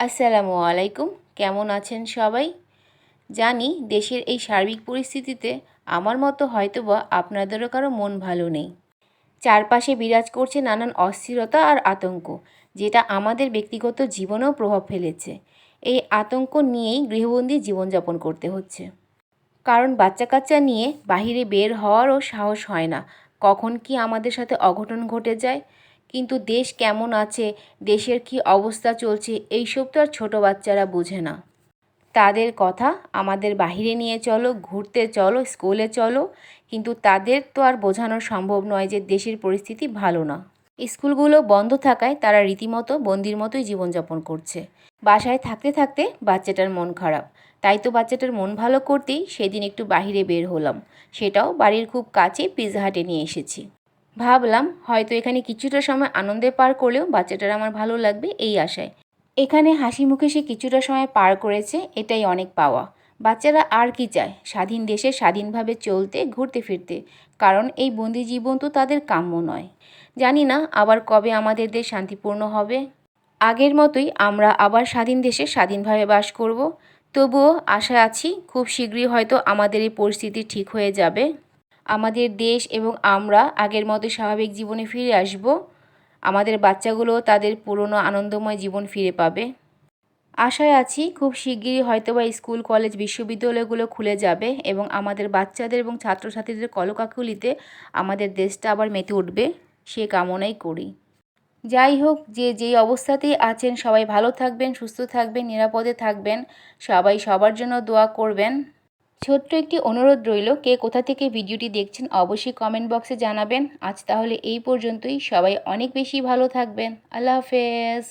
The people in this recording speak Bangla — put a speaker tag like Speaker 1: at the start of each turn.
Speaker 1: আসসালামু আলাইকুম। কেমন আছেন সবাই? জানি দেশের এই সার্বিক পরিস্থিতিতে আমার মতো হয়তোবা আপনাদেরও কারও মন ভালো নেই। চারপাশে বিরাজ করছে নানান অস্থিরতা আর আতঙ্ক, যেটা আমাদের ব্যক্তিগত জীবনেও প্রভাব ফেলেছে। এই আতঙ্ক নিয়েই গৃহবন্দী জীবনযাপন করতে হচ্ছে। কারণ বাচ্চা কাচ্চা নিয়ে বাহিরে বের হওয়ারও সাহস হয় না। কখন কি আমাদের সাথে অঘটন ঘটে যায়? কিন্তু দেশ কেমন আছে, দেশের কি অবস্থা চলছে, এইসব তো আর ছোটো বাচ্চারা বোঝে না। তাদের কথা আমাদের বাহিরে নিয়ে চলো, ঘুরতে চলো, স্কুলে চলো, কিন্তু তাদের তো আর বোঝানো সম্ভব নয় যে দেশের পরিস্থিতি ভালো না। স্কুলগুলো বন্ধ থাকায় তারা রীতিমতো বন্দির মতোই জীবনযাপন করছে। বাসায় থাকতে থাকতে বাচ্চাটার মন খারাপ। তাই তো বাচ্চাটার মন ভালো করতেই সেদিন একটু বাহিরে বের হলাম। সেটাও বাড়ির খুব কাছে পিৎজা হাটে নিয়ে এসেছি। ভাবলাম হয়তো এখানে কিছুটা সময় আনন্দে পার করলেও বাচ্চাটার আমার ভালো লাগবে এই আশায়। এখানে হাসি মুখে সে কিছুটা সময় পার করেছে, এটাই অনেক পাওয়া। বাচ্চারা আর কি চায়? স্বাধীন দেশে স্বাধীনভাবে চলতে, ঘুরতে ফিরতে। কারণ এই বন্দি জীবন তো তাদের কাম্য নয়। জানি না আবার কবে আমাদের দেশ শান্তিপূর্ণ হবে। আগের মতোই আমরা আবার স্বাধীন দেশে স্বাধীনভাবে বাস করব। তবুও আশা আছি খুব শীঘ্রই হয়তো আমাদের এই পরিস্থিতি ঠিক হয়ে যাবে। আমাদের দেশ এবং আমরা আগের মতো স্বাভাবিক জীবনে ফিরে আসব। আমাদের বাচ্চাগুলো তাদের পুরনো আনন্দময় জীবন ফিরে পাবে। আশায় আছি খুব শিগগিরই হয়তোবা স্কুল, কলেজ, বিশ্ববিদ্যালয়গুলো খুলে যাবে এবং আমাদের বাচ্চাদের এবং ছাত্রছাত্রীদের কলকাকুলিতে আমাদের দেশটা আবার মেতে উঠবে। সে কামনাই করি। যাই হোক, যে যেই অবস্থাতেই আছেন সবাই ভালো থাকবেন, সুস্থ থাকবেন, নিরাপদে থাকবেন। সবাই সবার জন্য দোয়া করবেন। ছোট্ট একটি অনুরোধ রইল, কে কোথা থেকে ভিডিওটি দেখছেন অবশ্যই কমেন্ট বক্সে জানাবেন। আজ তাহলে এই পর্যন্তই। সবাই অনেক বেশি ভালো থাকবেন। আল্লাহ হাফেজ।